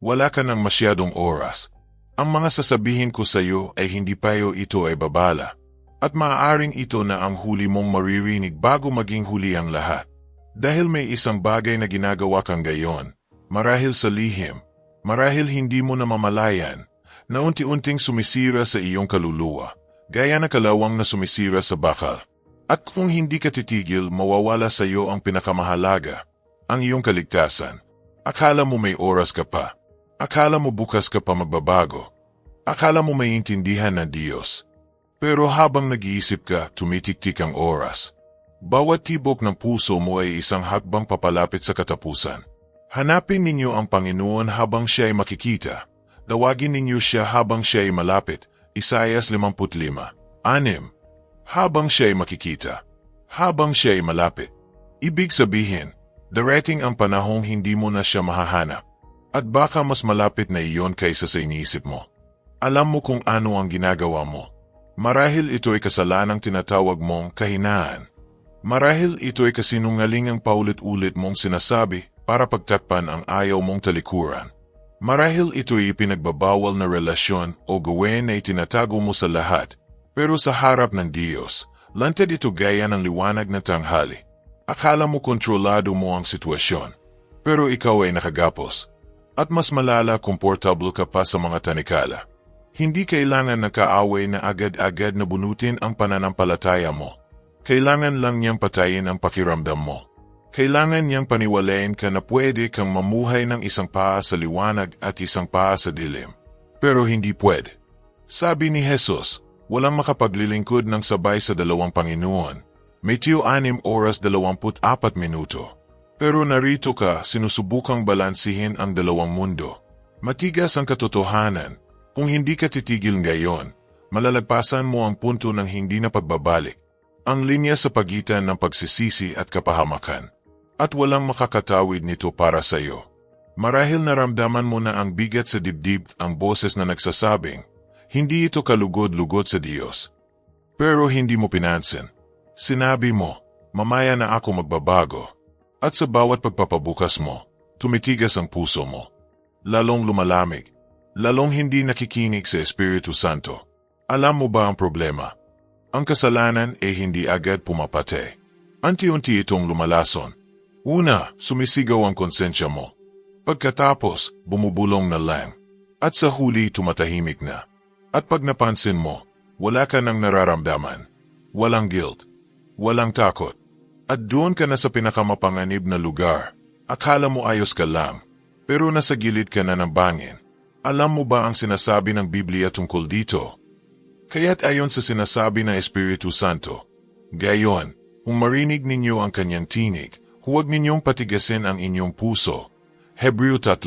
Wala ka ng masyadong oras. Ang mga sasabihin ko sa iyo ay hindi payo ito ay babala. At maaaring ito na ang huli mong maririnig bago maging huli ang lahat. Dahil may isang bagay na ginagawa kang gayon, marahil sa lihim, marahil hindi mo namamalayan, na unti-unting sumisira sa iyong kaluluwa, gaya na kalawang na sumisira sa bakal. At kung hindi ka titigil, mawawala sa iyo ang pinakamahalaga, ang iyong kaligtasan. Akala mo may oras ka pa. Akala mo bukas ka pa magbabago. Akala mo may intindihan ng Diyos. Pero habang nag-iisip ka, tumitiktik ang oras. Bawat tibok ng puso mo ay isang hakbang papalapit sa katapusan. Hanapin ninyo ang Panginoon habang siya ay makikita. Dawagin ninyo siya habang siya ay malapit. Isayas 55. Anim. Habang siya ay makikita. Habang siya ay malapit. Ibig sabihin, darating ang panahong hindi mo na siya mahahanap. At baka mas malapit na iyon kaysa sa iniisip mo. Alam mo kung ano ang ginagawa mo. Marahil ito ay kasalanang tinatawag mong kahinaan. Marahil ito ay kasinungaling ang paulit-ulit mong sinasabi para pagtakpan ang ayaw mong talikuran. Marahil ito ay ipinagbabawal na relasyon o gawin na itinatago mo sa lahat, pero sa harap ng Diyos, lantad ito gaya ng liwanag na tanghali. Akala mo kontrolado mo ang sitwasyon, pero ikaw ay nakagapos. At mas malala komportable ka pa sa mga tanikala. Hindi kailangan nakaaway na agad-agad na bunutin ang pananampalataya mo. Kailangan lang niyang patayin ang pakiramdam mo. Kailangan niyang paniwalain ka na pwede kang mamuhay ng isang paa sa liwanag at isang paa sa dilim. Pero hindi pwede. Sabi ni Jesus, walang makapaglilingkod ng sabay sa dalawang Panginoon. Matthew 6 oras 24 minuto. Pero narito ka, sinusubukang balansihin ang dalawang mundo. Matigas ang katotohanan. Kung hindi ka titigil ngayon, malalagpasan mo ang punto ng hindi na pagbabalik. Ang linya sa pagitan ng pagsisisi at kapahamakan. At walang makakatawid nito para sa iyo. Marahil naramdaman mo na ang bigat sa dibdib ang boses na nagsasabing, hindi ito kalugod-lugod sa Diyos. Pero hindi mo pinansin. Sinabi mo, mamaya na ako magbabago. At sa bawat pagpapabukas mo, tumitigas ang puso mo. Lalong lumalamig. Lalong hindi nakikinig sa Espiritu Santo. Alam mo ba ang problema? Ang kasalanan ay hindi agad pumapate. Anti-unti itong lumalason. Una, sumisigaw ang konsensya mo. Pagkatapos, bumubulong na lang. At sa huli, tumatahimik na. At pag napansin mo, wala ka nang nararamdaman. Walang guilt. Walang takot. At doon ka na sa pinakamapanganib na lugar. Akala mo ayos ka lang, pero nasa gilid ka na ng bangin. Alam mo ba ang sinasabi ng Biblia tungkol dito? Kaya't ayon sa sinasabi ng Espiritu Santo, gayon, kung marinig ninyo ang kanyang tinig, huwag ninyong patigasin ang inyong puso. Hebreo 3,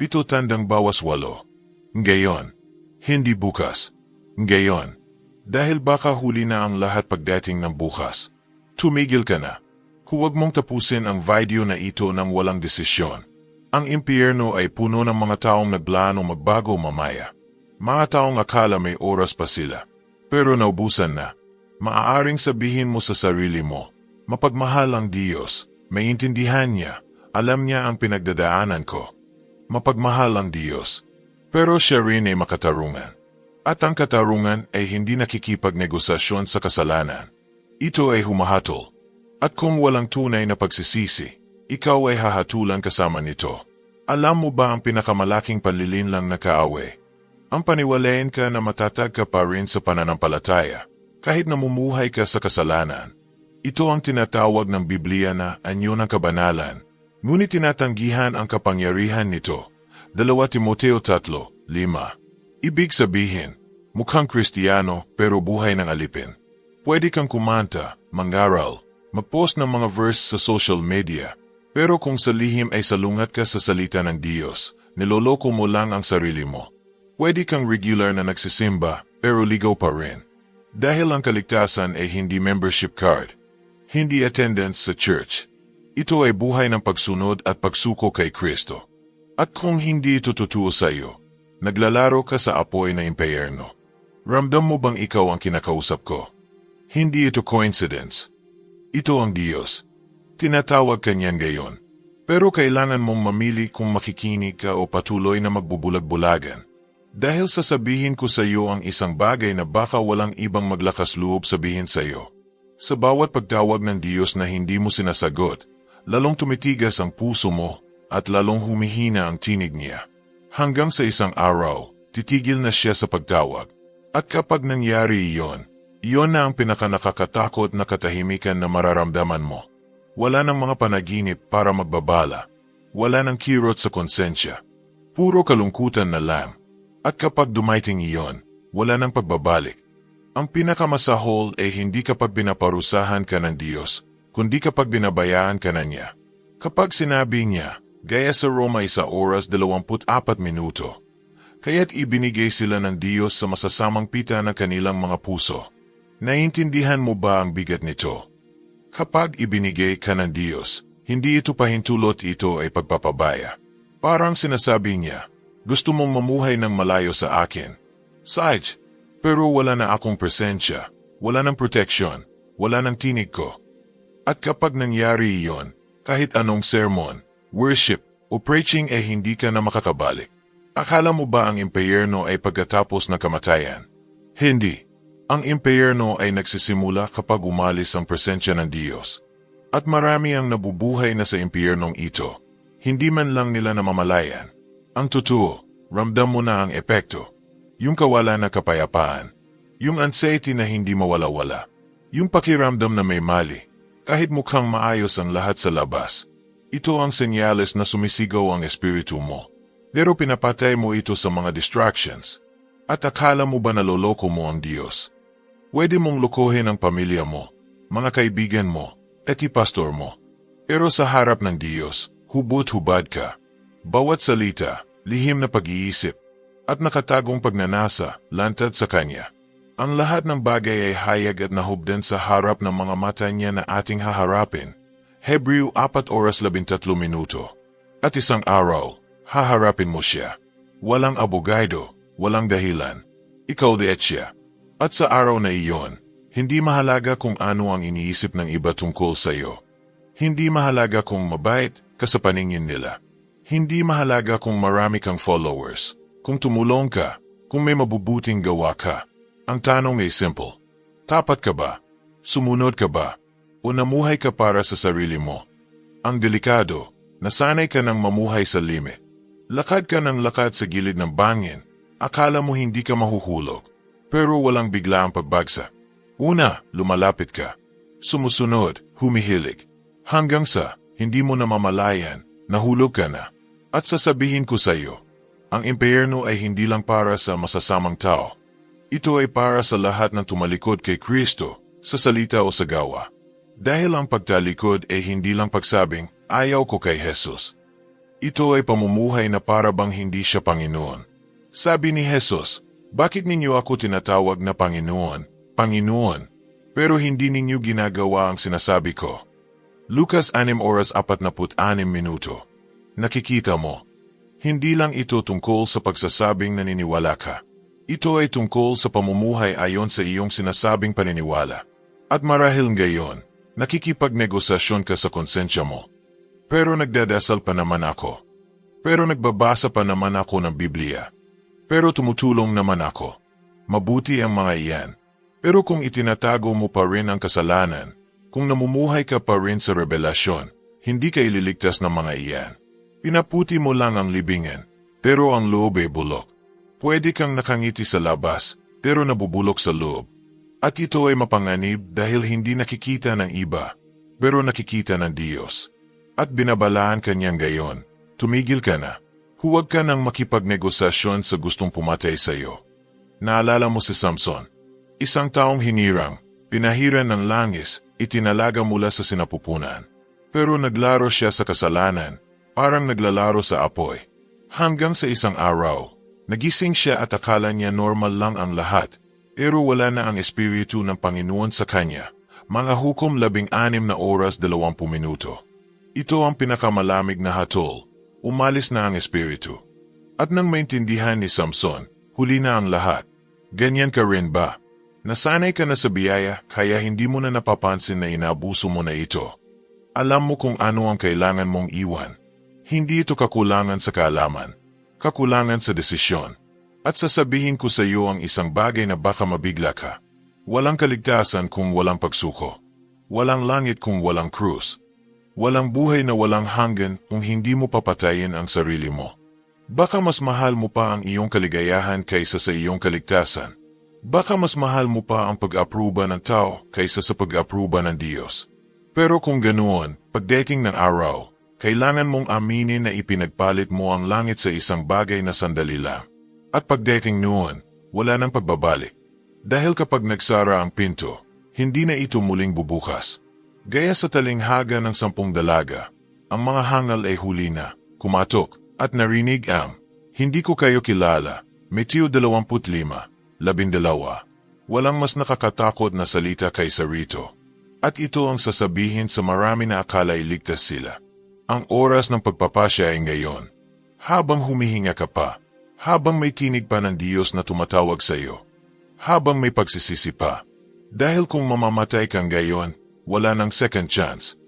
pito tandang bawas walo. Gayon, hindi bukas. Gayon, dahil baka huli na ang lahat pagdating ng bukas. Tumigil ka na. Huwag mong tapusin ang video na ito ng walang desisyon. Ang impyerno ay puno ng mga taong nagplano magbago mamaya. Mga taong akala may oras pa sila. Pero naubusan na. Maaaring sabihin mo sa sarili mo, mapagmahal ang Diyos, may intindihan niya, alam niya ang pinagdadaanan ko. Mapagmahal ang Diyos. Pero siya rin ay makatarungan. At ang katarungan ay hindi nakikipagnegosasyon sa kasalanan. Ito ay humahatol. At kung walang tunay na pagsisisi, ikaw ay hahatulan kasama nito. Alam mo ba ang pinakamalaking panlilin lang na kaaway? Ang paniwalain ka na matatag ka pa rin sa pananampalataya, kahit namumuhay ka sa kasalanan. Ito ang tinatawag ng Biblia na anyo ng kabanalan, ngunit tinatanggihan ang kapangyarihan nito. 2 Timoteo 3, 5 Ibig sabihin, mukhang kristyano pero buhay ng alipin. Pwede kang kumanta, mangaral, mag-post ng mga verse sa social media, pero kung sa lihim ay salungat ka sa salita ng Diyos, niloloko mo lang ang sarili mo. Pwede kang regular na nagsisimba, pero ligaw pa rin. Dahil ang kaligtasan ay hindi membership card, hindi attendance sa church. Ito ay buhay ng pagsunod at pagsuko kay Kristo. At kung hindi ito totoo sa iyo, naglalaro ka sa apoy na impyerno. Ramdam mo bang ikaw ang kinakausap ko? Hindi ito coincidence. Ito ang Diyos. Tinatawag kanyan gayon. Pero kailangan mong mamili kung makikinig ka o patuloy na magbubulag-bulagan. Dahil sasabihin ko sa iyo ang isang bagay na baka walang ibang maglakas loob sabihin sa iyo. Sa bawat pagtawag ng Diyos na hindi mo sinasagot, lalong tumitigas ang puso mo at lalong humihina ang tinig niya. Hanggang sa isang araw, titigil na siya sa pagtawag. At kapag nangyari iyon, iyon na ang pinakanakakatakot na katahimikan na mararamdaman mo. Wala ng mga panaginip para magbabala. Wala ng kirot sa konsensya. Puro kalungkutan na lang. At kapag dumaiting iyon, wala ng pagbabalik. Ang pinakamasahol ay hindi kapag binaparusahan ka ng Diyos, kundi kapag binabayaan ka na niya. Kapag sinabi niya, gaya sa Roma isa oras 24 minuto, kaya't ibinigay sila ng Diyos sa masasamang pita ng kanilang mga puso. Naiintindihan mo ba ang bigat nito? Kapag ibinigay ka ng Diyos, hindi ito pahintulot ito ay pagpapabaya. Parang sinasabi niya, gusto mong mamuhay ng malayo sa akin. Saj, pero wala na akong presensya, wala ng protection, wala ng tinig ko. At kapag nangyari iyon, kahit anong sermon, worship, o preaching ay hindi ka na makakabalik. Akala mo ba ang impyerno ay pagkatapos ng kamatayan? Hindi. Ang impyerno ay nagsisimula kapag umalis ang presensya ng Diyos. At marami ang nabubuhay na sa impyernong ito. Hindi man lang nila namamalayan. Ang totoo, ramdam mo na ang epekto. Yung kawalan na kapayapaan. Yung anxiety na hindi mawala-wala. Yung pakiramdam na may mali. Kahit mukhang maayos ang lahat sa labas. Ito ang senyales na sumisigaw ang espiritu mo. Pero pinapatay mo ito sa mga distractions. At akala mo ba naloloko mo ang Diyos? Pwede mong lokohin ang pamilya mo, mga kaibigan mo, eti pastor mo. Pero sa harap ng Diyos, hubot-hubad ka. Bawat salita, lihim na pag-iisip, at nakatagong pagnanasa, lantad sa Kanya. Ang lahat ng bagay ay hayag at nahubdan sa harap ng mga mata niya na ating haharapin. Hebreo 4 oras 13 minuto. At isang araw, haharapin mo siya. Walang abogado, walang dahilan. Ikaw di siya. At sa araw na iyon, hindi mahalaga kung ano ang iniisip ng iba tungkol sa iyo. Hindi mahalaga kung mabait ka sa paningin nila. Hindi mahalaga kung marami kang followers, kung tumulong ka, kung may mabubuting gawa ka. Ang tanong ay simple. Tapat ka ba? Sumunod ka ba? O namuhay ka para sa sarili mo? Ang delikado, nasanay ka ng mamuhay sa limit. Lakad ka ng lakad sa gilid ng bangin. Akala mo hindi ka mahuhulog. Pero walang bigla ang pagbagsak. Una, lumalapit ka. Sumusunod, humihilig. Hanggang sa, hindi mo namamalayan, nahulog ka na. At sasabihin ko sa iyo, ang impyerno ay hindi lang para sa masasamang tao. Ito ay para sa lahat ng tumalikod kay Kristo, sa salita o sa gawa. Dahil ang pagtalikod ay hindi lang pagsabing, ayaw ko kay Jesus. Ito ay pamumuhay na para bang hindi siya Panginoon. Sabi ni Jesus, bakit ninyo ako tinatawag na Panginoon, Panginoon, pero hindi ninyo ginagawa ang sinasabi ko? Lucas 6 oras 46 minuto. Nakikita mo, hindi lang ito tungkol sa pagsasabing naniniwala ka. Ito ay tungkol sa pamumuhay ayon sa iyong sinasabing paniniwala. At marahil ngayon, nakikipagnegosasyon ka sa konsensya mo. Pero nagdadasal pa naman ako. Pero nagbabasa pa naman ako ng Biblia. Pero tumutulong naman ako. Mabuti ang mga iyan. Pero kung itinatago mo pa rin ang kasalanan, kung namumuhay ka pa rin sa revelasyon, hindi ka ililigtas ng mga iyan. Pinaputi mo lang ang libingan, pero ang loob ay bulok. Pwede kang nakangiti sa labas, pero nabubulok sa loob. At ito ay mapanganib dahil hindi nakikita ng iba, pero nakikita ng Diyos. At binabalaan kanyang gayon, tumigil ka na. Huwag ka nang makipagnegosasyon sa gustong pumatay sa iyo. Naalala mo si Samson, isang taong hinirang, pinahiran ng langis, itinalaga mula sa sinapupunan. Pero naglaro siya sa kasalanan, parang naglalaro sa apoy. Hanggang sa isang araw, nagising siya at akala niya normal lang ang lahat, pero wala na ang espiritu ng Panginoon sa kanya. Mga hukom labing anim na oras dalawampu minuto. Ito ang pinakamalamig na hatol. Umalis na ang espiritu. At nang maintindihan ni Samson, huli na ang lahat. Ganyan ka rin ba? Nasanay ka na sa biyaya kaya hindi mo na napapansin na inabuso mo na ito. Alam mo kung ano ang kailangan mong iwan Hindi ito kakulangan sa kaalaman, kakulangan sa desisyon. At sasabihin ko sa iyo ang isang bagay na baka mabigla ka. Walang kaligtasan kung walang pagsuko. Walang langit kung walang krus. Walang buhay na walang hanggan kung hindi mo papatayin ang sarili mo. Baka mas mahal mo pa ang iyong kaligayahan kaysa sa iyong kaligtasan. Baka mas mahal mo pa ang pag-apruba ng tao kaysa sa pag-apruba ng Diyos. Pero kung ganoon, pagdating ng araw, kailangan mong aminin na ipinagpalit mo ang langit sa isang bagay na sandali lang. At pagdating noon, wala nang pagbabalik. Dahil kapag nagsara ang pinto, hindi na ito muling bubukas. Gaya sa talinghaga ng sampung dalaga, ang mga hangal ay huli na, kumatok, at narinig ang, Hindi ko kayo kilala, Matthew 25, labindalawa. Walang mas nakakatakot na salita kaysa rito. At ito ang sasabihin sa marami na akala ay ligtas sila. Ang oras ng pagpapasya ay ngayon. Habang humihinga ka pa, habang may tinig pa ng Diyos na tumatawag sa iyo, habang may pagsisisi pa. Dahil kung mamamatay kang gayon, wala nang second chance.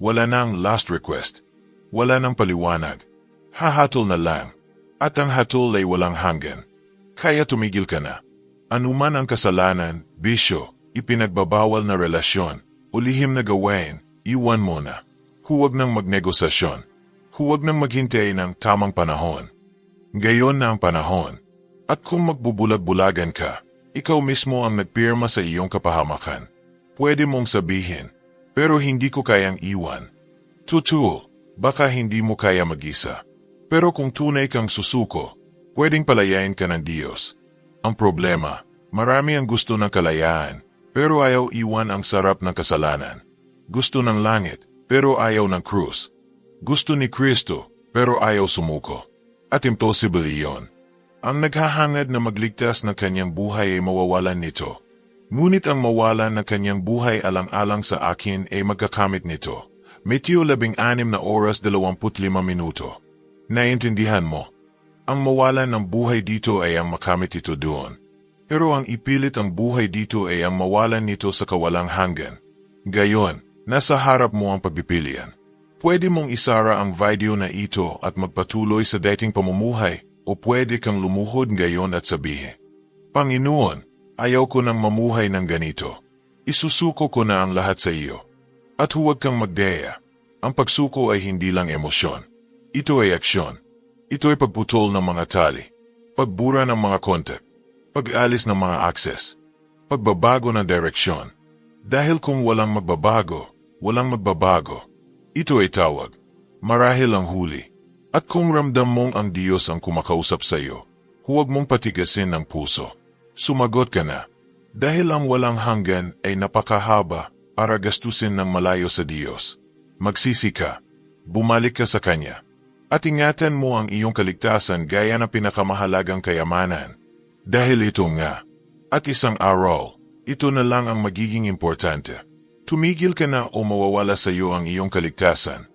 Wala nang last request. Wala nang paliwanag. Hahatol na lang. At ang hatol ay walang hanggan. Kaya tumigil ka na. Anuman ang kasalanan, bisyo, ipinagbabawal na relasyon, o lihim na gawain, iwan mo na. Huwag nang magnegosasyon. Huwag nang maghintay ng tamang panahon. Gayon na ang panahon. At kung magbubulag-bulagan ka, ikaw mismo ang nagpirma sa iyong kapahamakan. Pwede mong sabihin, pero hindi ko kayang iwan. Tutul, baka hindi mo kaya mag-isa. Pero kung tunay kang susuko, pwedeng palayain ka ng Diyos. Ang problema, marami ang gusto ng kalayaan, pero ayaw iwan ang sarap ng kasalanan. Gusto ng langit, pero ayaw ng krus. Gusto ni Kristo, pero ayaw sumuko. At impossible iyon. Ang naghahangad na magligtas ng kanyang buhay ay mawawalan nito. Ngunit ang mawalan ng kanyang buhay alang-alang sa akin ay magkakamit nito. Meteo 16 na oras 25 minuto. Naintindihan mo, ang mawalan ng buhay dito ay ang makamit ito doon. Pero ang ipilit ang buhay dito ay ang mawalan nito sa kawalang hanggan. Gayon, Nasa harap mo ang pagpipilian. Pwede mong isara ang video na ito at magpatuloy sa dating pamumuhay o pwede kang lumuhod ngayon at sabihin, Panginoon, ayaw ko nang mamuhay ng ganito. Isusuko ko na ang lahat sa iyo. At huwag kang magdeya. Ang pagsuko ay hindi lang emosyon. Ito ay aksyon. Ito ay pagputol ng mga tali. Pagbura ng mga kontak. Pag-alis ng mga access. Pagbabago ng direksyon. Dahil kung walang magbabago, walang magbabago. Ito ay tawag. Marahil ang huli. At kung ramdam mong ang Diyos ang kumakausap sa iyo, huwag mong patigasin ang puso. Sumagot ka na. Dahil ang walang hanggan ay napakahaba para gastusin ng malayo sa Diyos. Magsisi ka. Bumalik ka sa Kanya. At ingatan mo ang iyong kaligtasan gaya ng pinakamahalagang kayamanan. Dahil ito nga. At isang araw, ito na lang ang magiging importante. Tumigil ka na o mawawala sa iyo ang iyong kaligtasan.